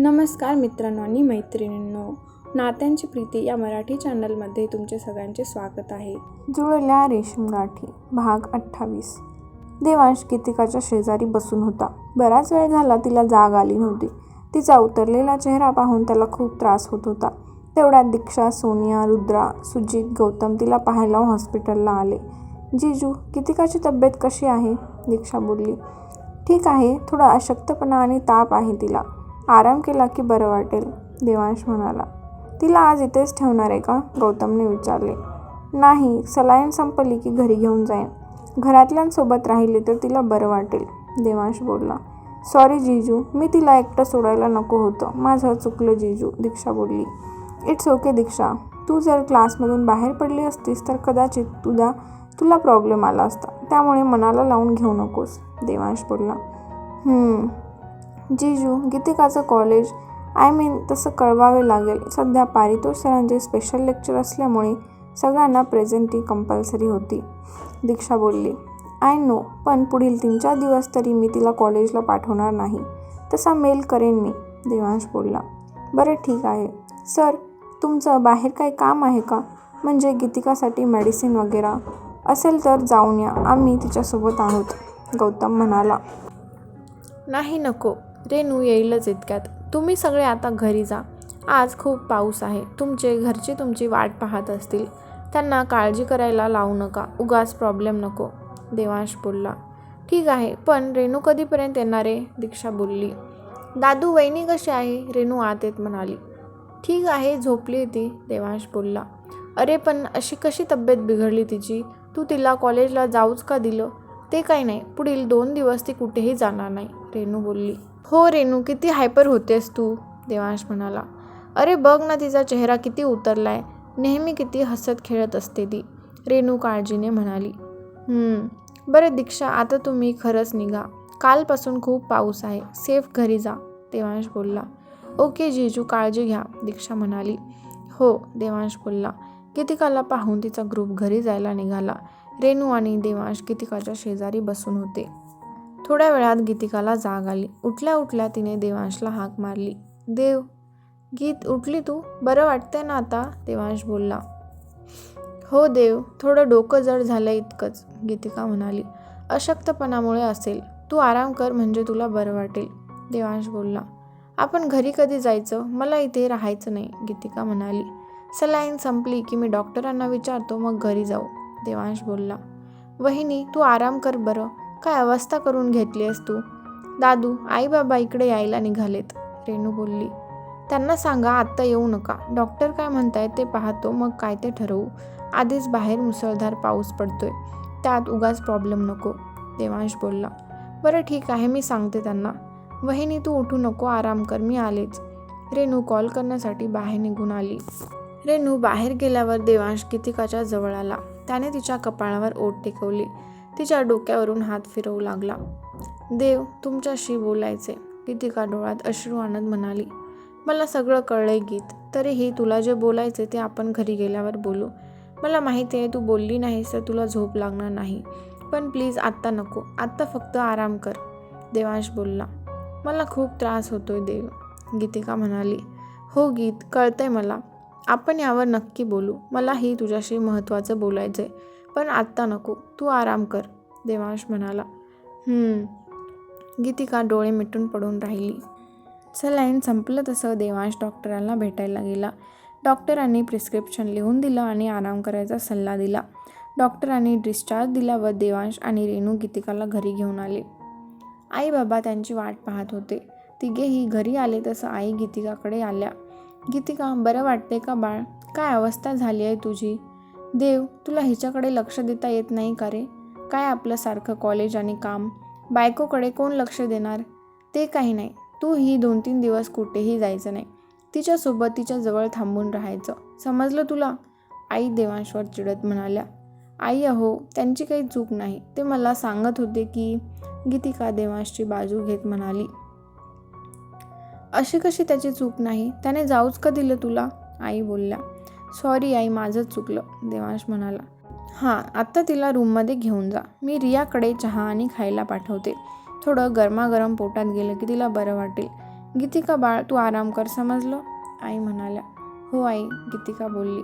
नमस्कार मित्रांनो आणि मैत्रिणींनो. नात्यांची प्रीती या मराठी चॅनलमध्ये तुमचे सगळ्यांचे स्वागत आहे. जुळल्या रेशीम गाठी भाग अठ्ठावीस. देवांश गीतिकाच्या शेजारी बसून होता. बराच वेळ झाला तिला जाग आली नव्हती. तिचा उतरलेला चेहरा पाहून त्याला खूप त्रास होत होता. तेवढ्यात दीक्षा सोनिया रुद्रा सुजित गौतम तिला पाहायला हॉस्पिटलला आले. जिजू गीतिकाची तब्येत कशी आहे? दीक्षा बोलली. ठीक आहे थोडा अशक्तपणा आणि ताप आहे तिला. आराम केला की बरं वाटेल देवांश म्हणाला. तिला आज इथेच ठेवणार आहे का? गौतमने विचारले. नाही सलाईन संपली की घरी घेऊन जाईन. घरातल्यांसोबत राहिले तर तिला बरं वाटेल देवांश बोलला. सॉरी जिजू मी तिला एकटं सोडायला नको होतं. माझं चुकलं जिजू दीक्षा बोलली. इट्स ओके दीक्षा. तू जर क्लासमधून बाहेर पडली असतीस तर कदाचित तुझा तुला प्रॉब्लेम आला असता. त्यामुळे मनाला लावून घेऊ नकोस देवांश बोलला. जिजू गीतिकाचं कॉलेज आय मीन तसं कळवावे लागेल. सध्या पारितोष सरांचे स्पेशल लेक्चर असल्यामुळे सगळ्यांना प्रेझेंटी कंपल्सरी होती. दीक्षा बोलली आय नो पण पुढील तीन चार दिवस तरी मी तिला कॉलेजला पाठवणार नाही. तसा मेल करेन मी देवांश बोलला. बरं ठीक आहे. सर तुमचं बाहेर काही काम आहे का? म्हणजे गीतिकासाठी मेडिसिन वगैरे? असेल तर जाऊन या. आम्ही तिच्यासोबत आहोत गौतम म्हणाला. नाही नको. रेणू येईलच इतक्यात. तुम्ही सगळे आता घरी जा. आज खूप पाऊस आहे. तुमचे घरचे तुमची वाट पाहत असतील. त्यांना काळजी करायला लावू नका. उगाच प्रॉब्लेम नको देवांश बोलला. ठीक आहे पण रेणू कधीपर्यंत येणार आहे? दीक्षा बोलली. दादू वहिनी कशी आहे? रेणू आत येत म्हणाली. ठीक आहे झोपली ती देवांश बोलला. अरे पण अशी कशी तब्येत बिघडली तिची? तू तिला कॉलेजला जाऊच का दिलं? ते काही नाही. पुढील दोन दिवस ती कुठेही जाणार नाही रेणू बोलली. हो रेणू किती हायपर होतेस तू? देवांश म्हणाला. अरे बघ ना तिचा चेहरा किती उतरलाय. नेहमी किती हसत खेळत असते ती रेणू काळजीने म्हणाली. बरं दीक्षा आता तुम्ही खरंच निघा. कालपासून खूप पाऊस आहे. सेफ घरी जा देवांश बोलला. ओके जीजू काळजी घ्या दीक्षा म्हणाली. हो देवांश बोलला. कितिकाला पाहून तिचा ग्रुप घरी जायला निघाला. रेणू आणि देवांश कितिकाच्या शेजारी बसून होते. थोड्या वेळात गीतिकाला जाग आली. उठल्या उठल्या तिने देवांशला हाक मारली. देव गीत उठली तू? बरं वाटतंय ना आता? देवांश बोलला. हो देव थोडं डोकं जड झालं इतकंच गीतिका म्हणाली. अशक्तपणामुळे असेल. तू आराम कर म्हणजे तुला बरं वाटेल देवांश बोलला. आपण घरी कधी जायचं? मला इथे राहायचं नाही गीतिका म्हणाली. सलाईन संपली की मी डॉक्टरांना विचारतो मग घरी जाऊ देवांश बोलला. वहिनी तू आराम कर बरं. काय अवस्था करून घेतली आहेस तू? दादू आई बाबा इकडे यायला निघालेत. रेणू बोलली त्यांना सांगा आत्ता येऊ नका. डॉक्टर काय म्हणतायत ते पाहतो मग काय ते ठरवू. आधीच बाहेर मुसळधार पाऊस पडतोय. त्यात उगाच प्रॉब्लेम नको. देवांश बोलला बरं ठीक आहे मी सांगते त्यांना. वहिनी तू उठू नको आराम कर मी आलेच. रेणू कॉल करण्यासाठी बाहेर निघून आली. रेणू बाहेर गेल्यावर देवांश कितिकाच्या जवळ आला. त्याने तिच्या कपाळावर ओट टेकवली. तिच्या डोक्यावरून हात फिरवू लागला. देव तुमच्याशी बोलायचे गीतिका डोळ्यात अश्रू आणत म्हणाली. मला सगळं कळलंय गीत तरीही तुला जे बोलायचे ते आपण घरी गेल्यावर बोलू. मला माहिती आहे तू बोलली नाहीस तर तुला झोप लागणार नाही. पण प्लीज आत्ता नको आत्ता फक्त आराम कर देवांश बोलला. मला खूप त्रास होतोय देव गीतिका म्हणाली. हो गीत कळतंय मला. आपण यावर नक्की बोलू. मलाही तुझ्याशी महत्त्वाचं बोलायचं आहे पण आत्ता नको तू आराम कर देवांश म्हणाला. गीतिका डोळे मिटून पडून राहिली. सलाईन संपलं तसं देवांश डॉक्टरांना भेटायला गेला. डॉक्टरांनी प्रिस्क्रिप्शन लिहून दिलं आणि आराम करायचा सल्ला दिला. डॉक्टरांनी डिस्चार्ज दिला व देवांश आणि रेणू गीतिकाला घरी घेऊन आले. आई बाबा त्यांची वाट पाहत होते. तिघेही घरी आले तसं आई गीतिकाकडे आल्या. गीतिका बरं वाटते का बाळ? काय अवस्था झाली आहे तुझी? देव तुला हिच्याकडे लक्ष देता येत नाही का रे? काय आपलं सारखं कॉलेज आणि काम? बायकोकडे कोण लक्ष देणार? ते काही नाही. तू ही दोन तीन दिवस कुठेही जायचं नाही. तिच्यासोबत तिच्या जवळ थांबून राहायचं. समजलं तुला? आई देवांश्वर चिडत म्हणाल्या. आई अहो त्यांची काही चूक नाही. ते मला सांगत होते की गीतिका देवांशची बाजू घेत म्हणाली. अशी कशी त्याची चूक नाही? त्याने जाऊच का दिलं तुला? आई बोलल्या. सॉरी आई माझंच चुकलं देवांश म्हणाला. हां आत्ता तिला रूममध्ये घेऊन जा. मी रियाकडे चहा आणि खायला पाठवते. थोडं गरमागरम पोटात गेलं की तिला बरं वाटेल. गीतिका बाळ तू आराम कर समजलं? आई म्हणाल्या. हो आई गीतिका बोलली.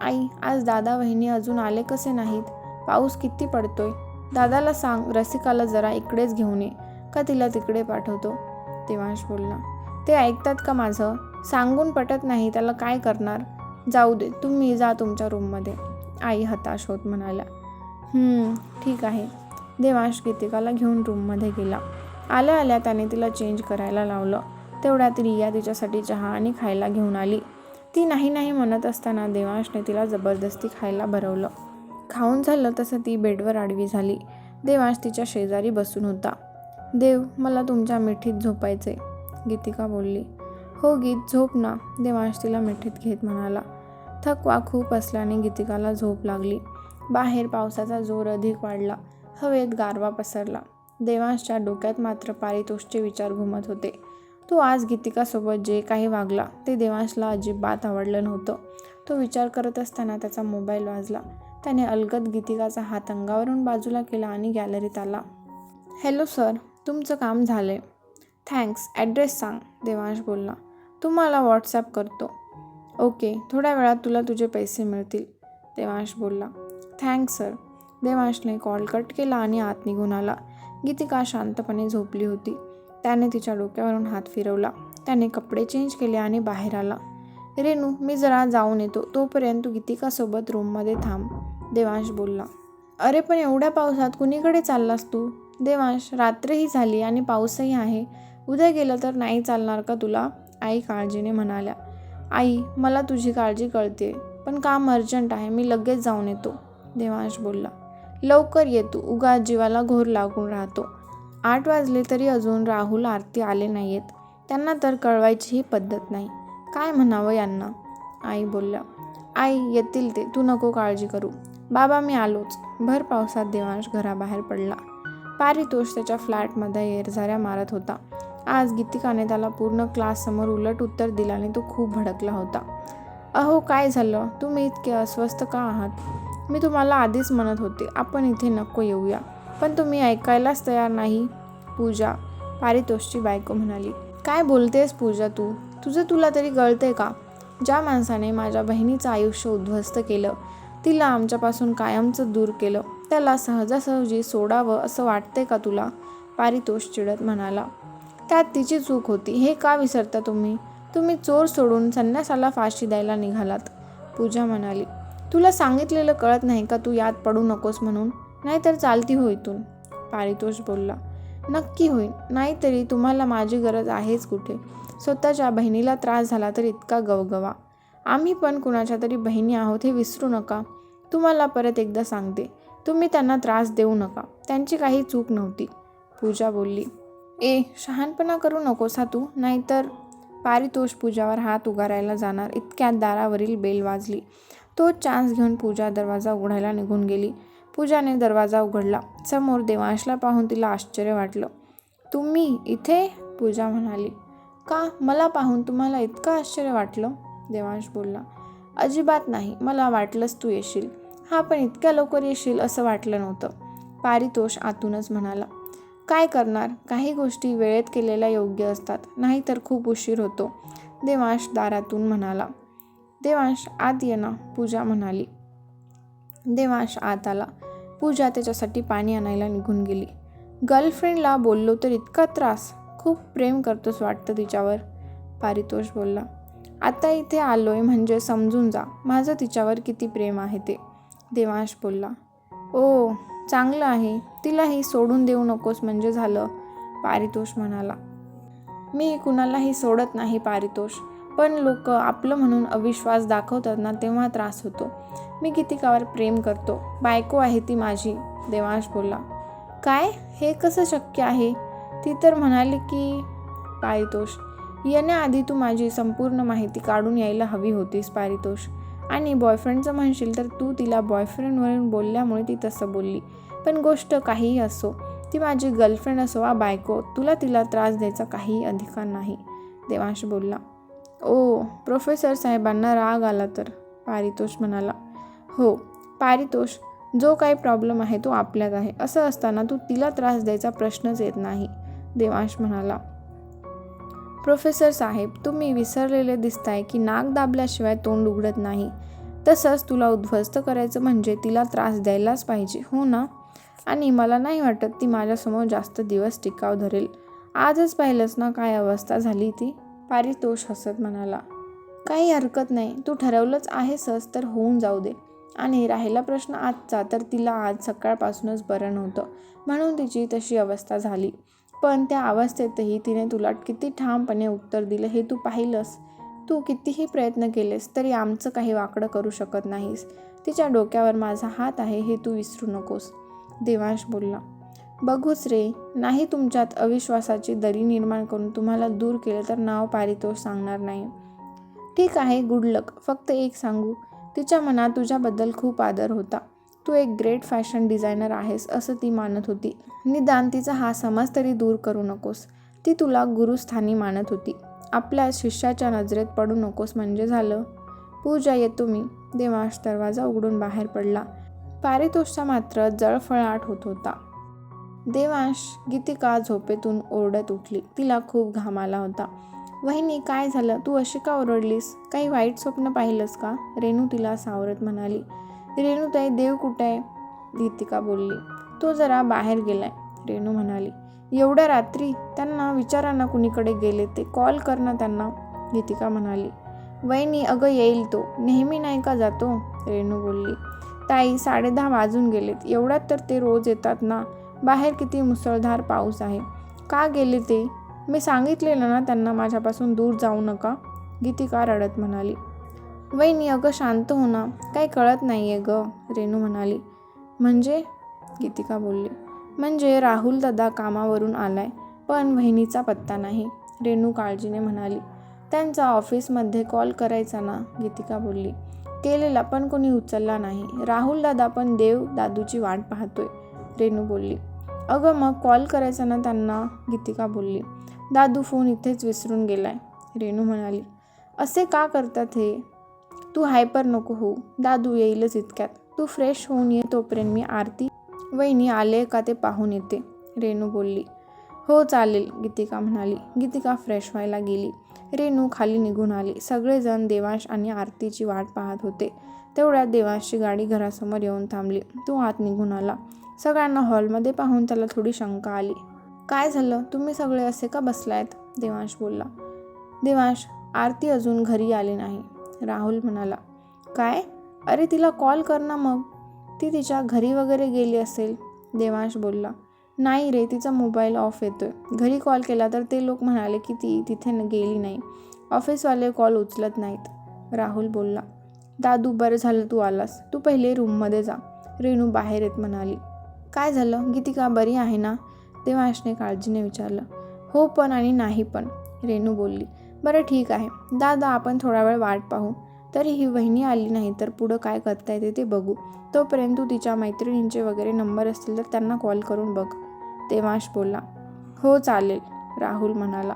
आई आज दादा वहिनी अजून आले कसे नाहीत? पाऊस किती पडतोय? दादाला सांग रसिकाला जरा इकडेच घेऊन ये. का तिला तिकडे पाठवतो? देवांश बोलला. ते ऐकतात का माझं? सांगून पटत नाही त्याला काय करणार? जाऊ दे तुम्ही जा तुमच्या रूममध्ये आई हताश होत म्हणाल्या. ठीक आहे. देवांश गीतिकाला घेऊन रूममध्ये गेला. आल्या आल्या त्याने तिला चेंज करायला लावलं. तेवढ्यात रिया तिच्यासाठी चहा आणि खायला घेऊन आली. ती नाही नाही म्हणत असताना देवांशने तिला जबरदस्ती खायला भरवलं. खाऊन झालं तसं ती बेडवर आडवी झाली. देवांश तिच्या शेजारी बसून होता. देव मला तुमच्या मिठीत झोपायचे गीतिका बोलली. हो गीत झोप ना देवांश तिला मिठीत घेत म्हणाला. थकवा खूप असल्याने गीतिकाला झोप लागली. बाहेर पावसाचा जोर अधिक वाढला. हवेत गारवा पसरला. देवांशच्या डोक्यात मात्र पारितोषचे विचार घुमत होते. तो आज गीतिकासोबत जे काही वागला ते देवांशला अजिबात आवडलं नव्हतं. तो विचार करत असताना त्याचा मोबाईल वाजला. त्याने अलगद गीतिकाचा हात अंगावरून बाजूला केला आणि गॅलरीत आला. हॅलो सर तुमचं काम झालं आहे थँक्स ॲड्रेस सांग देवांश बोलला. तुम्हाला व्हॉट्सॲप करतो. ओके थोड्या वेळात तुला तुझे पैसे मिळतील देवांश बोलला. थँक्स सर देवांशने कॉल कट केला आणि आत निघून आला. गीतिका शांतपणे झोपली होती. त्याने तिच्या डोक्यावरून हात फिरवला. त्याने कपडे चेंज केले आणि बाहेर आला. रेणू मी जरा जाऊन येतो. तोपर्यंत तू गीतिकासोबत रूममध्ये थांब देवांश बोलला. अरे पण एवढ्या पावसात कुणीकडे चाललास तू? देवांश रात्रही झाली आणि पाऊसही आहे. उद्या गेलं तर नाही चालणार का तुला? आई काळजीने म्हणाल्या आई मला तुझी काळजी कळते पण काम अर्जंट आहे मी लगेच जाऊन येतो देवांश बोलला. लवकर ये तू उगा जीवाला घोर लागून राहतो. आठ वाजले तरी अजून राहुल आरती आले नाही आहेत त्यांना तर कळवायचीही पद्धत नाही. काय म्हणावं यांना? आई बोलल्या आई येतील ते तू नको काळजी करू. बाबा मी आलोच. भर पावसात देवांश घराबाहेर पडला. पारितोष त्याच्या फ्लॅटमध्ये येरझाऱ्या मारत होता. आज गीतिकाने त्याला पूर्ण क्लाससमोर उलट उत्तर दिल्याने तो खूप भडकला होता. अहो काय झालं? तुम्ही इतके अस्वस्थ का आहात? मी तुम्हाला आधीच म्हणत होते आपण इथे नको येऊया. पण तुम्ही ऐकायलाच तयार नाही. पूजा पारितोषची बायको म्हणाली काय बोलतेस पूजा तू? तुझं तुला तरी कळते का? ज्या माणसाने माझ्या बहिणीचं आयुष्य उद्ध्वस्त केलं तिला आमच्यापासून कायमचं दूर केलं त्याला सहजासहजी सोडावं असं वाटते का तुला? पारितोष चिडत म्हणाला त्यात तिची चूक होती. हे का विसरता तुम्ही? तुम्ही चोर सोडून संन्यासाला फाशी द्यायला निघालात. पूजा म्हणाली तुला सांगितलेलं कळत नाही का तू यात पडू नकोस म्हणून? नाहीतर चालती हो इथून. पारितोष बोलला नक्की होईल नाहीतरी तुम्हाला माझी गरज आहेच कुठे? स्वतःच्या बहिणीला त्रास झाला तर इतका गवगवा. आम्ही पण कुणाच्या तरी बहिणी आहोत हे विसरू नका. तुम्हाला परत एकदा सांगते. तुम्ही त्यांना त्रास देऊ नका. त्यांची काही चूक नव्हती. पूजा बोलली ए शहाणपणा करू नकोस हा तू. नाहीतर पारितोष पूजावर हात उगारायला जाणार. इतक्यात दारावरील बेल वाजली. तो चान्स घेऊन पूजा दरवाजा उघडायला निघून गेली. पूजाने दरवाजा उघडला. समोर देवांशला पाहून तिला आश्चर्य वाटलं. तुम्ही इथे? पूजा म्हणाली. का? मला पाहून तुम्हाला इतकं आश्चर्य वाटलं? देवांश बोलला. अजिबात नाही. मला वाटलंच तू येशील. हा पण इतक्या लवकर येशील असं वाटलं नव्हतं. पारितोष आतूनच म्हणाला. काय करणार? काही गोष्टी वेळेत केलेल्या योग्य असतात नाहीतर खूप उशीर होतो देवांश दारातून म्हणाला. देवांश आत ये ना पूजा म्हणाली. देवांश आत आला. पूजा त्याच्यासाठी पाणी आणायला निघून गेली. गर्लफ्रेंडला बोललो तर इतका त्रास खूप प्रेम करतोस वाटतं तिच्यावर पारितोष बोलला. आता इथे आलोय म्हणजे समजून जा माझं तिच्यावर किती प्रेम आहे ते देवांश बोलला. ओ चांगलं आहे तिलाही सोडून देऊ नकोस म्हणजे झालं पारितोष म्हणाला. मी कुणालाही सोडत नाही पारितोष. पण लोक आपलं म्हणून अविश्वास दाखवतात ना तेव्हा त्रास होतो. मी गीतिकावर प्रेम करतो. बायको आहे ती माझी देवांश बोलला. काय? हे कसं शक्य आहे? ती तर म्हणाली की पारितोष येण्याआधी तू माझी संपूर्ण माहिती काढून यायला हवी होतीस पारितोष. आणि बॉयफ्रेंडचं म्हणशील तर तू तिला बॉयफ्रेंडवरून बोलल्यामुळे ती तसं बोलली. पण गोष्ट काहीही असो ती माझी गर्लफ्रेंड असो वा बायको तुला तिला त्रास द्यायचा काहीही अधिकार नाही देवांश बोलला. ओ प्रोफेसर साहेबांना राग आला तर? पारितोष म्हणाला. हो पारितोष जो काही प्रॉब्लेम आहे तो आपल्यात आहे. असं असताना तू तिला त्रास द्यायचा प्रश्नच येत नाही देवांश म्हणाला. प्रोफेसर साहेब तुम्ही विसरलेले दिसताय की नाक दाबल्याशिवाय तोंड उघडत नाही. तसंच तुला उद्ध्वस्त करायचं म्हणजे तिला त्रास द्यायलाच पाहिजे हो ना? आणि मला नाही वाटत ती माझ्यासमोर जास्त दिवस टिकाव धरेल. आजच पाहिलंच ना काय अवस्था झाली ती? पारितोष हसत म्हणाला. काही हरकत नाही तू ठरवलंच आहेसच तर होऊन जाऊ दे. आणि राहिला प्रश्न आजचा तर तिला आज सकाळपासूनच बरं नव्हतं. म्हणून तिची तशी अवस्था झाली. पण त्या अवस्थेतही तिने तुला किती ठामपणे उत्तर दिलं हे तू पाहिलंस. तू कितीही प्रयत्न केलेस तरी आमचं काही वाकडं करू शकत नाहीस. तिच्या डोक्यावर माझा हात आहे हे तू विसरू नकोस. देवांश बोलला बघूच रे नाही तुमच्यात अविश्वासाची दरी निर्माण करून तुम्हाला दूर केलं तर नाव पारितोष सांगणार नाही. ठीक आहे गुड लक. फक्त एक सांगू. तिच्या मनात तुझ्याबद्दल खूप आदर होता. तू एक ग्रेट फॅशन डिझायनर आहेस असं ती मानत होती. निदान तिचा हा समज तरी दूर करू नकोस. ती तुला गुरुस्थानी मानत होती. आपल्या शिष्याच्या नजरेत पडू नकोस म्हणजे झालं. पूजा येतो मी. देवांश दरवाजा उघडून बाहेर पडला. पारितोषचा मात्र जळफळाट होत होता. देवांश गीतिका झोपेतून ओरडत उठली. तिला खूप घाम आला होता. वहिनी काय झालं? तू अशी का ओरडलीस? काही वाईट स्वप्न पाहिलंस का? रेणू तिला सावरत म्हणाली. रेणूताई देव कुठं आहे? गीतिका बोलली. तो जरा बाहेर गेलाय रेणू म्हणाली. एवढ्या रात्री त्यांना विचारांना कुणीकडे गेले ते कॉल कर ना त्यांना गीतिका म्हणाली. वहिनी अगं येईल तो. नेहमी नाही का जातो? रेणू बोलली. ताई साडेदहा वाजून गेलेत. एवढ्यात तर ते रोज येतात ना. बाहेर किती मुसळधार पाऊस आहे. का गेले ते? मी सांगितलेलं ना त्यांना माझ्यापासून दूर जाऊ नका गीतिका रडत म्हणाली. वहिनी अगं शांत हो ना. काही कळत नाही आहे ग रेणू म्हणाली. म्हणजे? गीतिका बोलली. म्हणजे राहुल दादा कामावरून आलाय पण वहिनीचा पत्ता नाही रेणू काळजीने म्हणाली. त्यांचा ऑफिसमध्ये कॉल करायचा ना गीतिका बोलली. केलेला पण कोणी उचलला नाही. राहुल दादा पण देव दादूची वाट पाहतोय रेणू बोलली. अगं मग कॉल करायचा ना त्यांना गीतिका बोलली. दादू फोन इथेच विसरून गेलाय रेणू म्हणाली. असे का करतात हे? तू हायपर नको होऊ. दादू येईलच इतक्यात. तू फ्रेश होऊन ये तोपर्यंत मी आरती वहिनी आले का ते पाहून येते रेणू बोलली. हो चालेल गीतिका म्हणाली. गीतिका फ्रेश व्हायला गेली. रेणू खाली निघून आली. सगळेजण देवांश आणि आरतीची वाट पाहत होते. तेवढ्यात देवांशची गाडी घरासमोर येऊन थांबली. तो आत निघून आला. सगळ्यांना हॉलमध्ये पाहून त्याला थोडी शंका आली. काय झालं? तुम्ही सगळे असे का बसलायत? देवांश बोलला. देवांश आरती अजून घरी आली नाही. राहुल म्हणाला काय? अरे तिला कॉल कर ना मग. ती तिच्या घरी वगैरे गेली असेल. देवांश बोलला नाही रे तिचा मोबाईल ऑफ येतो आहे घरी कॉल केला तर ते लोक म्हणाले की ती तिथे गेली नाही. ऑफिसवाले कॉल उचलत नाहीत. राहुल बोलला दादू बरं झालं तू आलास. तू पहिले रूममध्ये जा. रेणू बाहेर येत म्हणाली काय झालं? गीतिका बरी आहे ना? देवांशने काळजीने विचारलं हो पण आणि नाही पण. रेणू बोलली बरं ठीक आहे. दादा आपण थोडा वेळ वाट पाहू. तरी ही वहिनी आली नाही तर पुढं काय करता येते ते बघू. तोपर्यंत तू तिच्या मैत्रिणींचे वगैरे नंबर असतील तर त्यांना कॉल करून बघ. देवांश बोलला हो चालेल राहुल म्हणाला.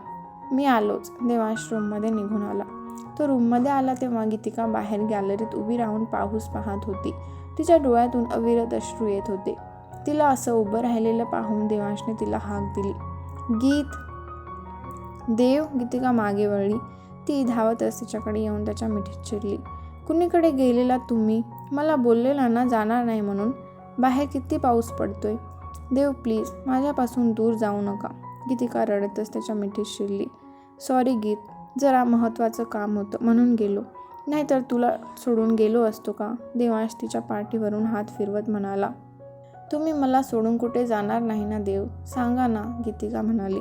मी आलोच देवांश रूममध्ये निघून आला. तो रूममध्ये आला तेव्हा गीतिका बाहेर गॅलरीत उभी राहून पाऊस पाहत होती. तिच्या डोळ्यातून अविरत अश्रू येत होते. तिला असं उभं राहिलेलं पाहून देवांशने तिला हाक दिली. गीत देव गीतिका मागे वळली. ती धावतच तिच्याकडे येऊन त्याच्या मिठीत चिरली. कुणीकडे गेलेला तुम्ही? मला बोललेला ना जाणार नाही म्हणून. बाहेर किती पाऊस पडतोय. देव प्लीज माझ्यापासून दूर जाऊ नका. गीतिका रडतच त्याच्या मिठीत शिरली. सॉरी गीत जरा महत्त्वाचं काम होतं म्हणून गेलो. नाहीतर तुला सोडून गेलो असतो का? देवांश तिच्या पाठीवरून हात फिरवत म्हणाला. तुम्ही मला सोडून कुठे जाणार नाही ना देव? सांगा ना गीतिका म्हणाली.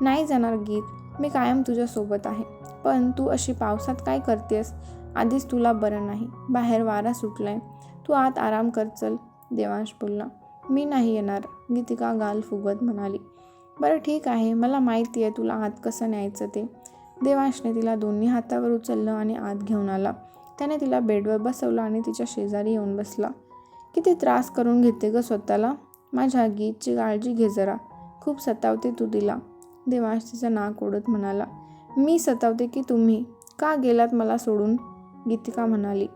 नाही जाणार गीत. मी कायम तुझ्यासोबत आहे. पण तू अशी पावसात काय करतेस? आधीच तुला बरं नाही. बाहेर वारा सुटलाय. तू आत आराम कर चल देवांश बोलला. मी नाही येणार गीतिका गाल फुगत म्हणाली. बरं ठीक आहे मला माहिती आहे तुला आत कसं न्यायचं ते. देवांशने तिला दोन्ही हातावर उचललं आणि आत घेऊन आला. त्याने तिला बेडवर बसवलं आणि तिच्या शेजारी येऊन बसला. किती त्रास करून घेते ग स्वतःला? माझ्या गीतची काळजी घे जरा. खूप सतावते तू तिला. देवांश तिचं नाक ओढत म्हणाला मी सतावते की तुम्ही? का गेलात मला सोडून? गीतिका म्हणाली.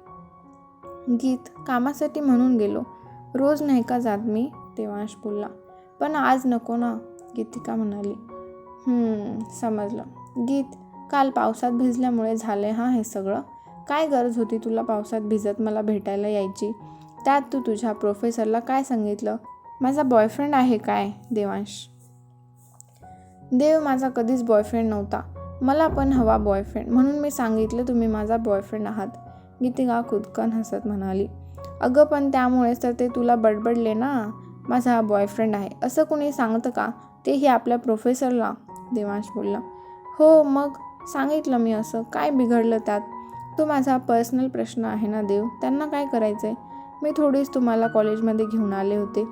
गीत कामासाठी म्हणून गेलो. रोज नाही का जात मी? देवांश बोलला. पण आज नको ना? गीतिका म्हणाली. समजलं. गीत काल पावसात भिजल्यामुळे झाले हां हे सगळं. काय गरज होती तुला पावसात भिजत मला भेटायला यायची? त्यात तू तुझ्या प्रोफेसरला काय सांगितलं? माझा बॉयफ्रेंड आहे काय? देवांश देव माझा कधीच बॉयफ्रेंड नव्हता. मला पण हवा बॉयफ्रेंड म्हणून मी सांगितलं तुम्ही माझा बॉयफ्रेंड आहात. गीतिका खुदकन हसत म्हणाली अगं पण त्यामुळेच तर ते तुला बडबडले ना. माझा हा बॉयफ्रेंड आहे. असं कोणी सांगतं का? तेही आपल्या प्रोफेसरला देवांश बोलला. हो मग सांगितलं मी असं. काय बिघडलं त्यात? तो माझा पर्सनल प्रश्न आहे ना देव. त्यांना काय करायचं आहे मी थोडीच तुम्हाला कॉलेजमध्ये घेऊन आले होते.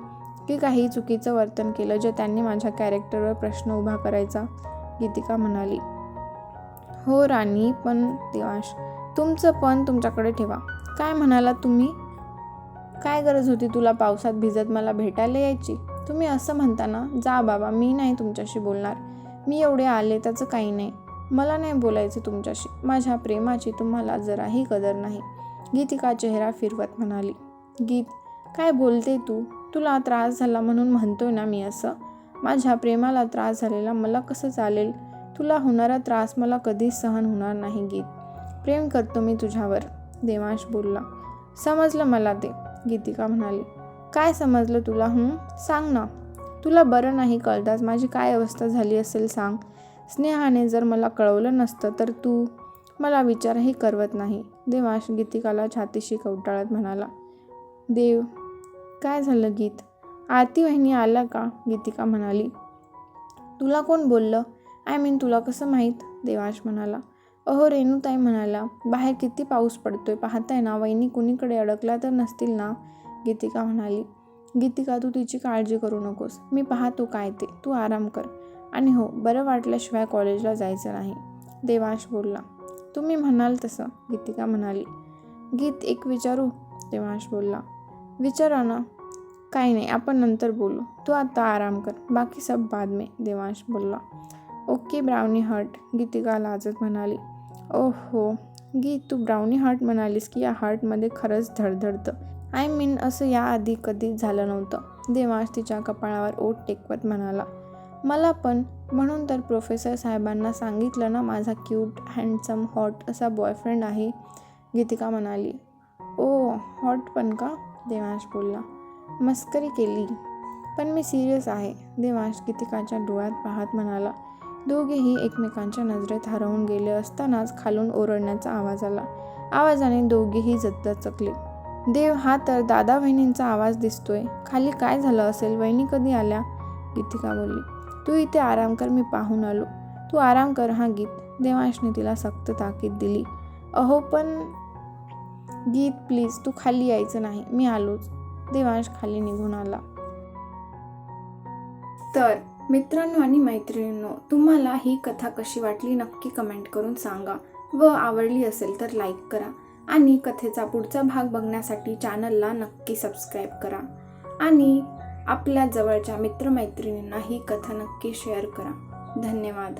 की काही चुकीचं वर्तन केलं जे त्यांनी माझ्या कॅरेक्टरवर प्रश्न उभा करायचा गीतिका म्हणाली. हो राणी पण देवांश तुमचं पण तुमच्याकडे ठेवा. काय म्हणालात तुम्ही? काय गरज होती तुला पावसात भिजत मला भेटायला यायची? तुम्ही असं म्हणता ना जा बाबा मी नाही तुमच्याशी बोलणार. मी एवढे आले त्याचं काही नाही. मला नाही बोलायचं तुमच्याशी. माझ्या प्रेमाची तुम्हाला जराही कदर नाही. गीतिका चेहरा फिरवत म्हणाली. गीत काय बोलते तू? तुला त्रास झाला म्हणून म्हणतोय ना मी असं. माझ्या प्रेमाला त्रास झालेला मला कसं चालेल? तुला होणारा त्रास मला कधीच सहन होणार नाही गीत. प्रेम करतो मी तुझ्यावर देवांश बोलला. समजलं मला ते गीतिका म्हणाली. काय समजलं तुला हं? सांग ना. तुला बरं नाही कळताच माझी काय अवस्था झाली असेल सांग. स्नेहाने जर मला कळवलं नसतं तर तू? मला विचारही करवत नाही देवांश गीतिकाला छातीशी कवटाळत म्हणाला. देव काय झालं गीत? आरती वहिनी आला का? गीतिका म्हणाली. तुला कोण बोललं? आय मीन तुला कसं माहीत? देवांश म्हणाला. अहो रेणूताई म्हणाला बाहेर किती पाऊस पडतोय पाहताय ना वहिनी कुणीकडे अडकला तर नसतील ना? गीतिका म्हणाली. गीतिका तू तिची काळजी करू नकोस. मी पाहतो काय ते. तू आराम कर. आणि हो बरं वाटल्याशिवाय कॉलेजला जायचं नाही. देवांश बोलला. तुम्ही म्हणाल तसं. गीतिका म्हणाली. गीत एक विचारू? देवांश बोलला. विचारा ना. काही नाही आपण नंतर बोलू. तू आता आराम कर. बाकी सब बाद में देवांश बोलला. Okay brownie hurt. गीतिका लाजत म्हणाली. ओहो गीत तू ब्राउनी हार्ट म्हणालीस की या हार्टमध्ये खरंच धडधडतं. आय मीन असं याआधी कधीच झालं नव्हतं. देवांश तिच्या कपाळावर ओठ टेकवत म्हणाला. मला पण. म्हणून तर प्रोफेसर साहेबांना सांगितलं ना माझा क्यूट हँडसम हॉट असा बॉयफ्रेंड आहे. गीतिका म्हणाली. ओ हॉट पण का? देवांश बोलला मस्करी केली. पण मी सिरियस आहे. देवांश गीतिकाच्या डोळ्यात पाहत म्हणाला दोघेही एकमेकांच्या नजरेत हरवून गेले असतानाच खालून ओरडण्याचा आवाज आला. आवाजाने दोघेही जत्तचकले देव हा तर दादा वहिनींचा आवाज दिसतोय. खाली काय झालं असेल? वहिनी कधी आल्या? गीतिका बोलली तू इथे आराम कर मी पाहून आलो. तू आराम कर हा गीत. देवांशने तिला सक्त ताकीद दिली. अहो पण गीत प्लीज तू खाली यायचं नाही. मी आलोच. देवांश खाली निघून आला. तर मित्रांनो आणि मैत्रिणींनो तुम्हाला ही कथा कशी वाटली नक्की कमेंट करून सांगा व आवडली असेल तर लाईक करा आणि कथेचा पुढचा भाग बघण्यासाठी चॅनलला नक्की सबस्क्राईब करा आणि आपल्या जवळच्या मित्रमैत्रिणींना ही कथा नक्की शेअर करा. धन्यवाद.